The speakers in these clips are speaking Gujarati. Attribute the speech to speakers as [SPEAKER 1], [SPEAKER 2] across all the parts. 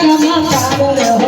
[SPEAKER 1] I'm not on,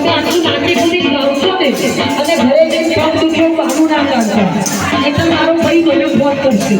[SPEAKER 1] તમે આટલું નાગરિકોને લાવશો ને અને ઘરે જે ભાઈ મને ફોન કરશે.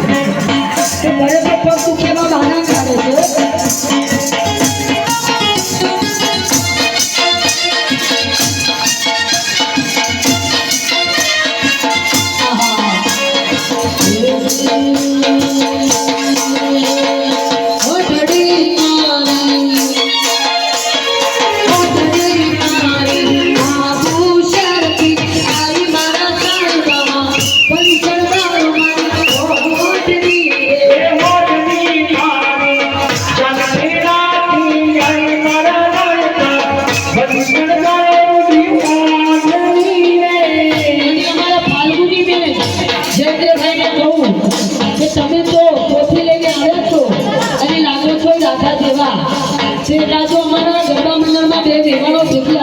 [SPEAKER 1] એટલે જો અમારા ગરબા મંડળમાં બે મહેમાનો જેટલા